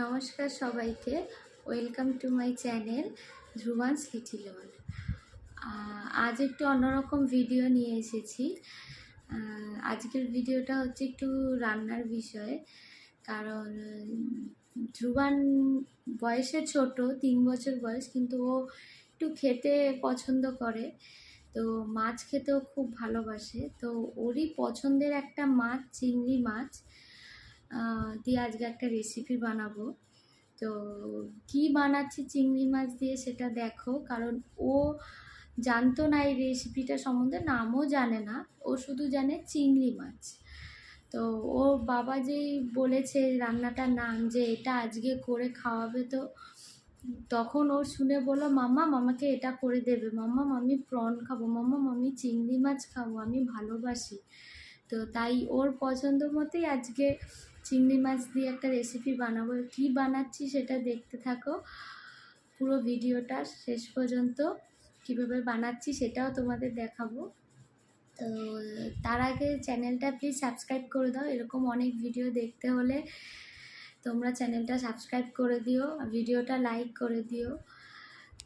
নমস্কার সবাইকে। Welcome to my channel Dhruban's little world আজ একটু অন্যরকম ভিডিও নিয়ে এসেছি। আজকের ভিডিওটা হচ্ছে একটু রান্নার বিষয়ে। কারণ, ধ্রুবান বয়সে ছোট, তিন বছর বয়স, কিন্তু ও একটু খেতে পছন্দ করে। তো মাছ খেতেও খুব ভালোবাসে। তো ওরই পছন্দের একটা মাছ, চিংড়ি মাছ। দিয়ে আজকে একটা রেসিপি বানাবো। তো কি বানাচ্ছি চিংড়ি মাছ দিয়ে সেটা দেখো, কারণ ও জানতো না এই রেসিপিটা সম্বন্ধে, নামও জানে না। ও শুধু জানে চিংড়ি মাছ। তো ও বাবা যেই বলেছে রান্নাটার নাম যে এটা আজকে করে খাওয়াবে তো, তখন ওর শুনে বলল, মাম্মা মামাকে এটা করে দেবে। মাম্মা আমি প্রন খাব। মাম্মা আমি চিংড়ি মাছ খাব। আমি ভালোবাসি। তো তাই ওর পছন্দ মতোই আজকে চিংড়ি মাছ দিয়ে একটা রেসিপি বানাবো। কি বানাচ্ছি সেটা দেখতে থাকো। পুরো ভিডিওটা শেষ পর্যন্ত কীভাবে বানাচ্ছি সেটাও তোমাদের দেখাবো। তো তার আগে চ্যানেলটা প্লিজ সাবস্ক্রাইব করে দাও। এরকম অনেক ভিডিও দেখতে হলে তোমরা চ্যানেলটা সাবস্ক্রাইব করে দিও, ভিডিওটা লাইক করে দিও।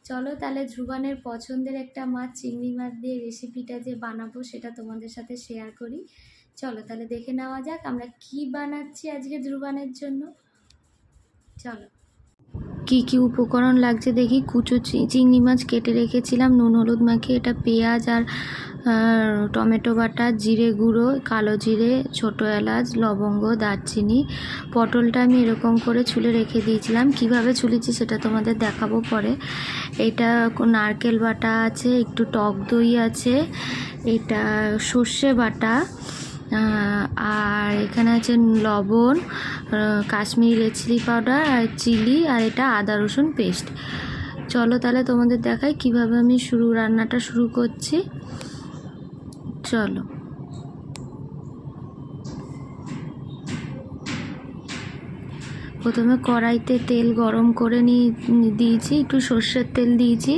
চলো তাহলে ধ্রুবানের পছন্দের একটা মাছ, চিংড়ি মাছ দিয়ে রেসিপিটা যে বানাবো সেটা তোমাদের সাথে শেয়ার করি। চলো তাহলে দেখে নেওয়া যাক আমরা কি বানাচ্ছি আজকে ধ্রুবানের জন্য। চলো। কি কি উপকরণ লাগছে দেখি? কুচো চিংড়ি মাছ কেটে রেখেছিলাম, নুন, হলুদ মাখিয়ে, এটা পেঁয়াজ আর টমেটো বাটা, জিরে গুঁড়ো, কালো জিরে, ছোটো এলাচ, লবঙ্গ, দারচিনি। পটলটা আমি এরকম করে ছুলে রেখে দিয়েছিলাম। কীভাবে ছুলেছি সেটা তোমাদের দেখাবো পরে। এটা নারকেল বাটা আছে, একটু টক দই আছে, এটা সর্ষে বাটা আর এখানে আছে লবণ কাশ্মীরি রেড চিলি পাউডার আর চিলি, আর এটা আদা রসুন পেস্ট চলো তাহলে তোমাদের দেখাই কীভাবে আমি শুরু রান্নাটা শুরু করছি। চলো। প্রথমে কড়াইতে তেল গরম করে নিয়ে দিয়েছি, একটু সর্ষের তেল দিয়েছি।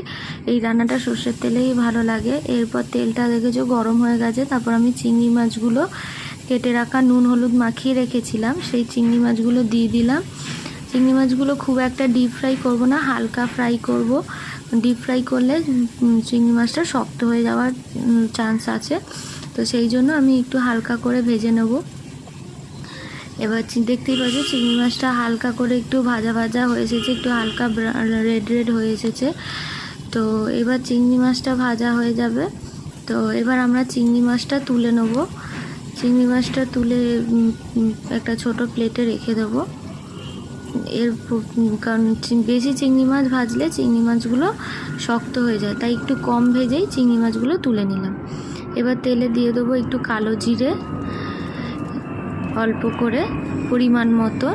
এই রান্নাটা সর্ষের তেলেই ভালো লাগে। এরপর তেলটা দেখেছ গরম হয়ে গেছে, তারপর আমি চিংড়ি মাছগুলো কেটে রাখা নুন, হলুদ মাখিয়ে রেখেছিলাম। সেই চিংড়ি মাছগুলো দিয়ে দিলাম। চিংড়ি মাছগুলো খুব একটা ডিপ ফ্রাই করব না, হালকা ফ্রাই করব। ডিপ ফ্রাই করলে চিংড়ি মাছটা শক্ত হয়ে যাওয়ার চান্স আছে। তো সেই জন্য আমি একটু হালকা করে ভেজে নেব। এবার দেখতেই পাচ্ছি, চিংড়ি মাছটা হালকা করে একটু ভাজা ভাজা হয়ে এসেছে, একটু হালকা রেড রেড হয়ে এসেছে। তো এবার চিংড়ি মাছটা ভাজা হয়ে যাবে। তো এবার আমরা চিংড়ি মাছটা তুলে নেব। চিংড়ি মাছটা তুলে একটা ছোট প্লেটে রেখে দেবো। এর কারণ বেশি চিংড়ি মাছ ভাজলে চিংড়ি মাছগুলো শক্ত হয়ে যায়, তাই একটু কম ভেজেই চিংড়ি মাছগুলো তুলে নিলাম। এবার তেলে দিয়ে দেবো একটু কালো জিরে অল্প করে পরিমাণ মতো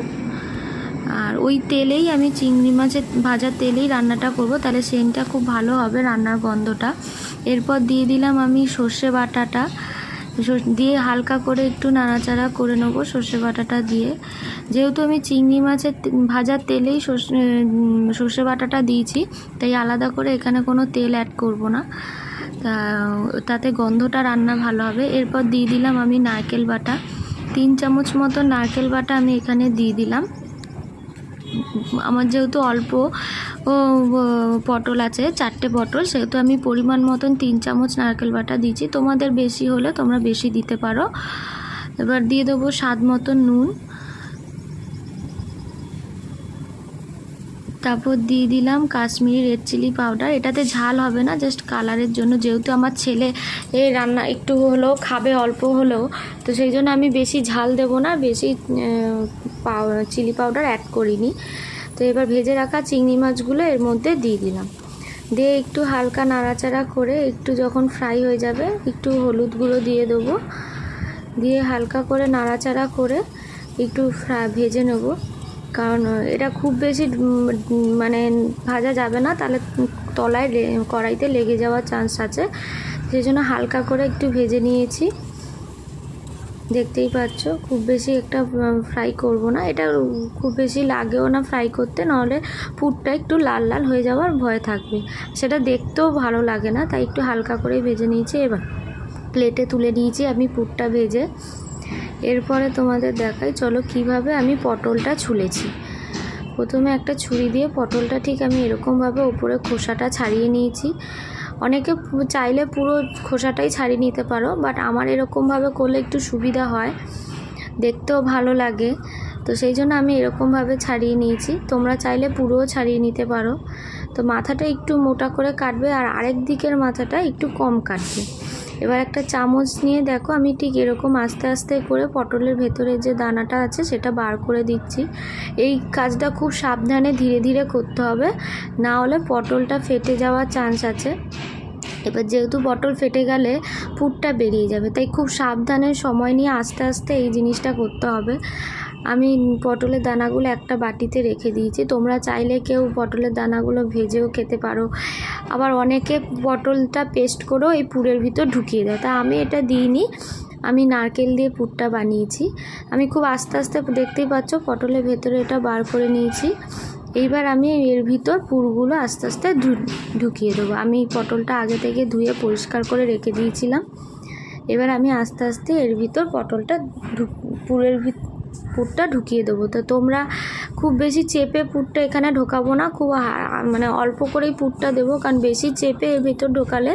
আর ওই তেলেই আমি চিংড়ি মাছের ভাজা তেলেই রান্নাটা করব, তাহলে সেন্টটা খুব ভালো হবে রান্নার গন্ধটা। এরপর দিয়ে দিলাম আমি সর্ষে বাটাটা। দিয়ে হালকা করে একটু নাড়াচাড়া করে নেব সর্ষে বাটাটা দিয়ে। যেহেতু আমি চিংড়ি মাছের ভাজার তেলেই সর্ষে বাটাটা দিয়েছি, তাই আলাদা করে এখানে কোনো তেল অ্যাড করব না। তাতে গন্ধটা রান্না ভালো হবে। এরপর দিয়ে দিলাম আমি নারকেল বাটা। তিন চামচ মতো নারকেল বাটা আমি এখানে দিয়ে দিলাম। আমার যেহেতু অল্প পটল আছে, চারটে পটল, সেহেতু আমি পরিমাণ মতন তিন চামচ নারকেল বাটা দিয়েছি। তোমাদের বেশি হলে তোমরা বেশি দিতে পারো। এবার দিয়ে দেবো স্বাদ মতো নুন। তারপর দিয়ে দিলাম কাশ্মীরি রেড চিলি পাউডার এটাতে ঝাল হবে না জাস্ট কালারের জন্য। যেহেতু আমার ছেলে এই রান্না একটু হলেও, খাবে অল্প হলেও, তো সেই জন্য আমি বেশি ঝাল দেব না, বেশি চিলি পাউডার অ্যাড করিনি। তো এবার ভেজে রাখা চিংড়ি মাছগুলো এর মধ্যে দিয়ে দিলাম। দিয়ে একটু হালকা নাড়াচাড়া করে একটু যখন ফ্রাই হয়ে যাবে, একটু হলুদ গুঁড়ো দিয়ে দেবো। দিয়ে হালকা করে নাড়াচাড়া করে একটু ফ্রা- ভেজে নেব। কারণ এটা খুব বেশি মানে ভাজা যাবে না, তাহলে তলায় কড়াইতে লেগে যাওয়ার চান্স আছে। সেই জন্য হালকা করে একটু ভেজে নিয়েছি। দেখতেই পাচ্ছ, খুব বেশি একটা ফ্রাই করব না। এটা খুব বেশি লাগেও না ফ্রাই করতে, নাহলে পুরটা একটু লাল লাল হয়ে যাওয়ার ভয় থাকবে। সেটা দেখতেও ভালো লাগে না, তাই একটু হালকা করে ভেজে নিয়েছি। এবার প্লেটে তুলে নিয়েছি আমি পুরটা ভেজে। এরপরে তোমাদের দেখাই, চলো কীভাবে আমি পটলটা ছুলেছি। প্রথমে একটা ছুরি দিয়ে পটলটা ঠিক আমি এরকমভাবে উপরে খোসাটা ছাড়িয়ে নিয়েছি। অনেকে চাইলে পুরো খোসাটাই ছাড়িয়ে নিতে পারো, বাট আমার এরকমভাবে করলে একটু সুবিধা হয়। দেখতেও ভালো লাগে। তো সেই জন্য আমি এরকমভাবে ছাড়িয়ে নিয়েছি। তোমরা চাইলে পুরোও ছাড়িয়ে নিতে পারো। তো মাথাটা একটু মোটা করে কাটবে আর আরেক দিকের মাথাটা একটু কম কাটবে। এবার একটা চামচ নিয়ে দেখো, আমি ঠিক এরকম আস্তে আস্তে করে পটলের ভেতরে যে দানাটা আছে সেটা বার করে দিচ্ছি। এই কাজটা খুব সাবধানে ধীরে ধীরে করতে হবে, না হলে পটলটা ফেটে যাওয়ার চান্স আছে। এবার যেহেতু পটল ফেটে গেলে পুরটা বেরিয়ে যাবে, তাই খুব সাবধানে সময় নিয়ে আস্তে আস্তে এই জিনিসটা করতে হবে। আমি পটলের দানাগুলো একটা বাটিতে রেখে দিয়েছি। তোমরা চাইলে কেউ পটলের দানাগুলো ভেজেও খেতে পারো। আবার অনেকে পটলটা পেস্ট করেও এই পুরের ভিতর ঢুকিয়ে দেয়। তা আমি এটা দিইনি। আমি নারকেল দিয়ে পুরটা বানিয়েছি। আমি খুব আস্তে আস্তে দেখতেই পাচ্ছ পটলের ভেতরে এটা বার করে নিয়েছি। এইবার আমি এর ভিতর পুরগুলো আস্তে আস্তে ঢুকিয়ে দেবো। আমি পটলটা আগে থেকে ধুয়ে পরিষ্কার করে রেখে দিয়েছিলাম। এবার আমি আস্তে আস্তে এর ভিতর পটলটা পুরের ভিত পুরটা ঢুকিয়ে দেবো। তো তোমরা খুব বেশি চেপে পুরটা এখানে ঢোকাবো না, খুব মানে অল্প করেই পুরটা দেবো, কারণ বেশি চেপে এর ভিতর ঢোকালে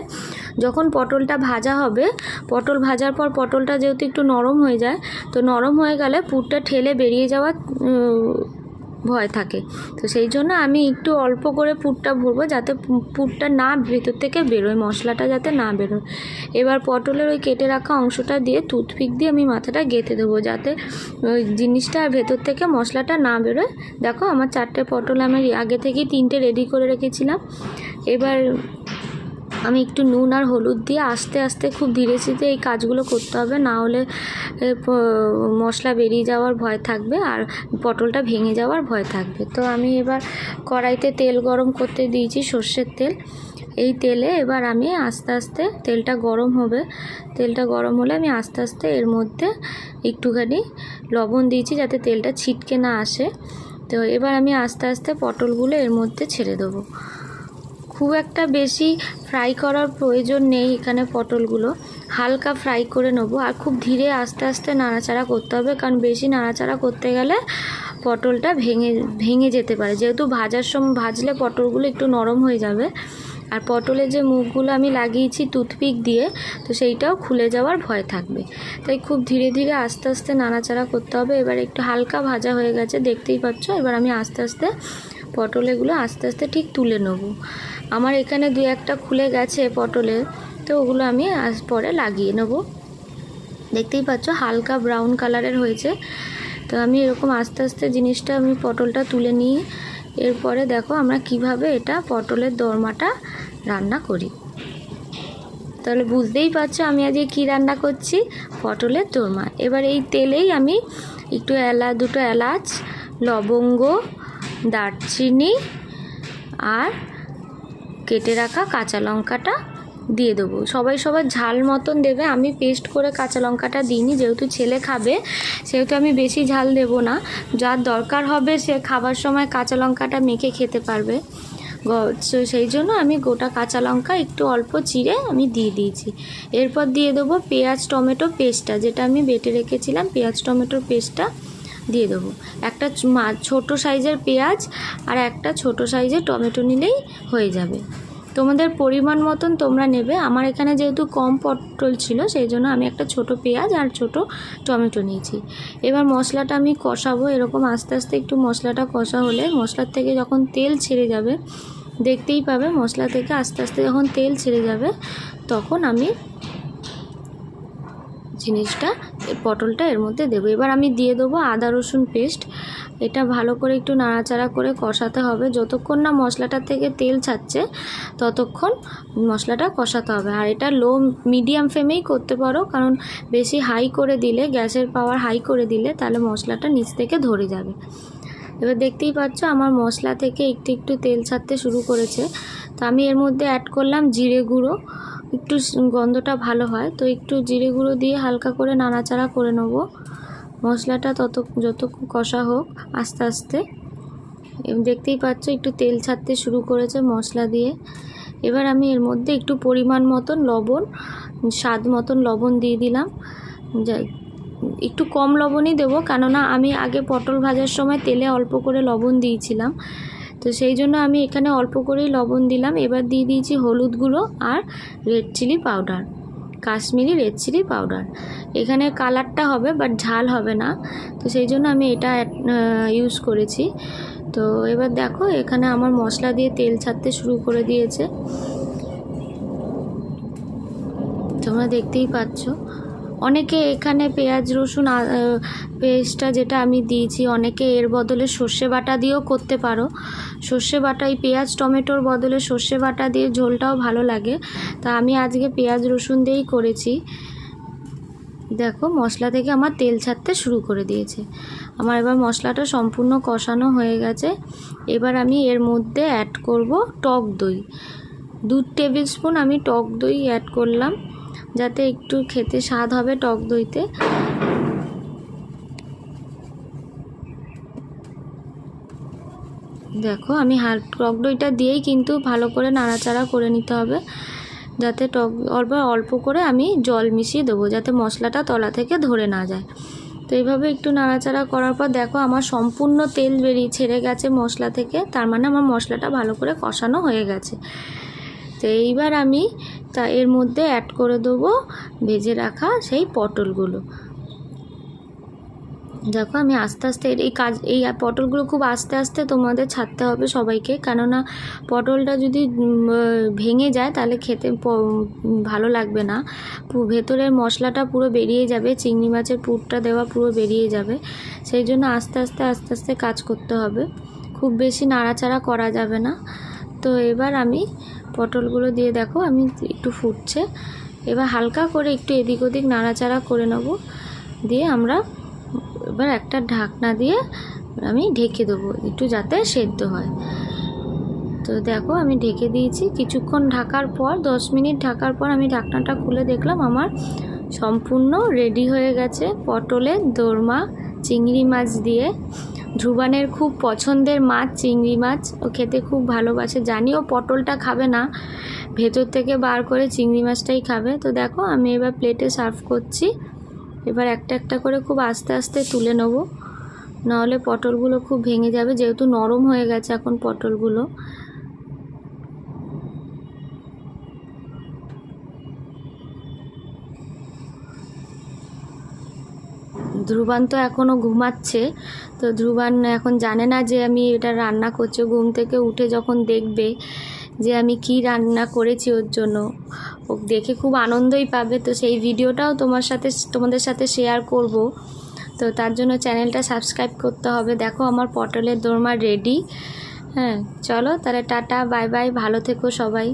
যখন পটলটা ভাজা হবে, পটল ভাজার পর পটলটা যেহেতু একটু নরম হয়ে যায়, তো নরম হয়ে গেলে পুরটা ঠেলে বেরিয়ে যাওয়ার ভয় থাকে। তো সেই জন্য আমি একটু অল্প করে পুরটা ভরবো যাতে পুরটা না ভেতর থেকে বেরোয়, মশলাটা যাতে না বেরোয়। এবার পটলের ওই কেটে রাখা অংশটা দিয়ে টুথপিক দিয়ে আমি মাথাটা গেঁথে দেবো যাতে ওই জিনিসটা ভেতর থেকে মশলাটা না বেরোয়। দেখো আমার চারটে পটল আমি আগে থেকেই তিনটে রেডি করে রেখেছিলাম। এবার আমি একটু নুন আর হলুদ দিয়ে আস্তে আস্তে খুব ধীরে ধীরে এই কাজগুলো করতে হবে। না হলে মশলা বেরিয়ে যাওয়ার ভয় থাকবে আর পটলটা ভেঙে যাওয়ার ভয় থাকবে। তো আমি এবার কড়াইতে তেল গরম করতে দিয়েছি সর্ষের তেল। এই তেলে এবার আমি আস্তে আস্তে তেলটা গরম হবে। তেলটা গরম হলে আমি আস্তে আস্তে এর মধ্যে একটুখানি লবণ দিয়েছি যাতে তেলটা ছিটকে না আসে। তো এবার আমি আস্তে আস্তে পটলগুলো এর মধ্যে ছেড়ে দেবো। খুব একটা বেশি ফ্রাই করার প্রয়োজন নেই এখানে পটলগুলো। হালকা ফ্রাই করে নেব। আর খুব ধীরে আস্তে আস্তে নাড়াচাড়া করতে হবে, কারণ বেশি নাড়াচাড়া করতে গেলে পটলটা ভেঙে ভেঙে যেতে পারে। যেহেতু ভাজার সময় ভাজলে পটলগুলো একটু নরম হয়ে যাবে। আর পটলের যে মুখগুলো আমি লাগিয়েছি টুথপিক দিয়ে, তো সেইটাও খুলে যাওয়ার ভয় থাকবে। তাই খুব ধীরে ধীরে আস্তে আস্তে নাড়াচাড়া করতে হবে। এবার একটু হালকা ভাজা হয়ে গেছে, দেখতেই পাচ্ছ? এবার আমি আস্তে আস্তে পটল এগুলো আস্তে আস্তে ঠিক তুলে নেব। আমার এখানে দু একটা খুলে গেছে পটলের তো ওগুলো আমি পরে লাগিয়ে নেব। দেখতেই পাচ্ছ হালকা ব্রাউন কালারের হয়েছে। তো আমি এরকম আস্তে আস্তে জিনিসটা আমি পটলটা তুলে নিই এরপরে দেখো আমরা কীভাবে এটা পটলের দরমাটা রান্না করি। তাহলে বুঝতেই পারছ আমি আজকে কী রান্না করছি? পটলের দোরমা। এবার এই তেলেই আমি একটু এলা, দুটো এলাচ, লবঙ্গ দারচিনি আর কেটে রাখা কাঁচা লঙ্কাটা দিয়ে দেবো। সবাই সবার ঝাল মতন দেবে। আমি পেস্ট করে কাঁচা লঙ্কাটা দিইনি। যেহেতু ছেলে খাবে, সেহেতু আমি বেশি ঝাল দেবো না। যার দরকার হবে, সে খাবার সময় কাঁচা লঙ্কাটা মেখে খেতে পারবে। সেই জন্য আমি গোটা কাঁচা লঙ্কা একটু অল্প চিড়ে আমি দিয়ে দিয়েছি। এরপর দিয়ে দেবো পেঁয়াজ, টমেটো পেস্টটা যেটা আমি বেটে রেখেছিলাম। পেঁয়াজ, টমেটোর পেস্টটা দিয়ে দেবো। একটা ছোটো সাইজের পেঁয়াজ আর একটা ছোটো সাইজের টমেটো নিলেই হয়ে যাবে। তোমাদের পরিমাণ মতন তোমরা নেবে। আমার এখানে যেহেতু কম পটল ছিল, সেই জন্য আমি একটা ছোট পেঁয়াজ আর ছোট টমেটো নিয়েছি। এবার মশলাটা আমি কষাবো। এরকম আস্তে আস্তে একটু মশলাটা কষা হলে মশলার থেকে যখন তেল ছেড়ে যাবে, দেখতেই পাবে মশলা থেকে আস্তে আস্তে যখন তেল ছেড়ে যাবে, তখন আমি জিনিসটা পটলটা এর মধ্যে দেবো। এবার আমি দিয়ে দেবো আদা রসুন পেস্ট। এটা ভালো করে একটু নাড়াচাড়া করে কষাতে হবে। যতক্ষণ না মশলাটা থেকে তেল ছাড়ছে, ততক্ষণ মশলাটা কষাতে হবে। আর এটা লো মিডিয়াম ফ্লেমেই করতে পারো, কারণ বেশি হাই করে দিলে, গ্যাসের পাওয়ার হাই করে দিলে, তাহলে মশলাটা নিচ থেকে ধরে যাবে। এবার দেখতেই পাচ্ছ আমার মশলা থেকে একটু একটু তেল ছাড়তে শুরু করেছে। তো আমি এর মধ্যে অ্যাড করলাম জিরে গুঁড়ো। একটু গন্ধটা ভালো হয়, তো একটু জিরে গুঁড়ো দিয়ে হালকা করে নাড়াচাড়া করে নেব। মশলাটা তত, যত কষা হোক, আস্তে আস্তে। দেখতেই পাচ্ছ একটু তেল ছাড়তে শুরু করেছে মশলা দিয়ে। এবার আমি এর মধ্যে একটু পরিমাণ মতন লবণ, স্বাদ মতন লবণ দিয়ে দিলাম। একটু কম লবণই দেবো, কেননা আমি আগে পটল ভাজার সময় তেলে অল্প করে লবণ দিয়েছিলাম। তো সেই জন্য আমি এখানে অল্প করেই লবণ দিলাম। এবার দিয়ে দিয়েছি হলুদ গুঁড়ো আর red chilli powder Kashmiri red chilli powder এখানে কালারটা হবে বাট ঝাল হবে না। তো সেই জন্য আমি এটা ইউজ করেছি। তো এবার দেখো এখানে আমার মশলা দিয়ে তেল ছাড়তে শুরু করে দিয়েছে। তোমরা দেখতেই পাচ্ছ। অনেকে এখানে পেঁয়াজ, রসুন পেস্টটা যেটা আমি দিয়েছি, অনেকে এর বদলে সর্ষে বাটা দিয়েও করতে পারো। সর্ষে বাটা এই পেঁয়াজ, টমেটোর বদলে সর্ষে বাটা দিয়ে ঝোলটাও ভালো লাগে। তা আমি আজকে পেঁয়াজ, রসুন দিয়েই করেছি। দেখো, মশলা থেকে আমার তেল ছাড়তে শুরু করে দিয়েছে। আমার এবার মশলাটা সম্পূর্ণ কষানো হয়ে গেছে। এবার আমি এর মধ্যে অ্যাড করব টক দই। দু টেবিল স্পুন আমি টক দই অ্যাড করলাম। যাতে একটু খেতে স্বাদ হবে টক দইতে। দেখো, আমি হাল টক দইটা দিয়েই কিন্তু ভালো করে নাড়াচাড়া করে নিতে হবে। যাতে টক, অল্প অল্প করে আমি জল মিশিয়ে দেবো, যাতে মশলাটা তলা থেকে ধরে না যায়। তো এইভাবে একটু নাড়াচাড়া করার পর দেখো, আমার সম্পূর্ণ তেল বেরিয়ে ছেড়ে গেছে মশলা থেকে। তার মানে আমার মশলাটা ভালো করে কষানো হয়ে গেছে। তো এইবার আমি তা এর মধ্যে অ্যাড করে দেবো ভেজে রাখা সেই পটলগুলো। দেখো আমি আস্তে আস্তে এই কাজ, এই পটলগুলো খুব আস্তে আস্তে তোমাদের ছাড়তে হবে সবাইকে। কেননা পটলটা যদি ভেঙে যায় তাহলে খেতে ভালো লাগবে না। ভেতরের মশলাটা পুরো বেরিয়ে যাবে, চিংড়ি মাছের পুরটা দেওয়া পুরো বেরিয়ে যাবে। সেই জন্য আস্তে আস্তে আস্তে আস্তে কাজ করতে হবে। খুব বেশি নাড়াচাড়া করা যাবে না। তো এবার আমি পটলগুলো দিয়ে দেখো, আমি একটু ফুটছে। এবার হালকা করে একটু এদিক ওদিক নাড়াচাড়া করে নেব। দিয়ে আমরা এবার একটা ঢাকনা দিয়ে আমি ঢেকে দেবো, একটু যাতে সেদ্ধ হয়। তো দেখো, আমি ঢেকে দিয়েছি। কিছুক্ষণ ঢাকার পর, দশ মিনিট ঢাকার পর আমি ঢাকনাটা খুলে দেখলাম, আমার সম্পূর্ণ রেডি হয়ে গেছে। পটলের দোরমা, চিংড়ি মাছ দিয়ে। ধ্রুবানের খুব পছন্দের মাছ, চিংড়ি মাছ। ও খেতে খুব ভালোবাসে। জানি ও পটলটা খাবে না। ভেতর থেকে বার করে চিংড়ি মাছটাই খাবে। তো দেখো, আমি এবার প্লেটে সার্ভ করছি। এবার একটা একটা করে খুব আস্তে আস্তে তুলে নেব। নাহলে পটলগুলো খুব ভেঙে যাবে। যেহেতু নরম হয়ে গেছে এখন পটলগুলো। ধ্রুবান তো এখনও ঘুমাচ্ছে, তো ধ্রুবান এখন জানে না যে আমি এটা রান্না করছি। ঘুম থেকে উঠে যখন দেখবে যে আমি কি রান্না করেছি ওর জন্য, ও দেখে খুব আনন্দই পাবে। তো সেই ভিডিওটাও তোমার সাথে, তোমাদের সাথে শেয়ার করব। তো তার জন্য চ্যানেলটা সাবস্ক্রাইব করতে হবে। দেখো আমার পটলের দোরমা রেডি হ্যাঁ চলো তাহলে টাটা বাই বাই ভালো থেকো সবাই।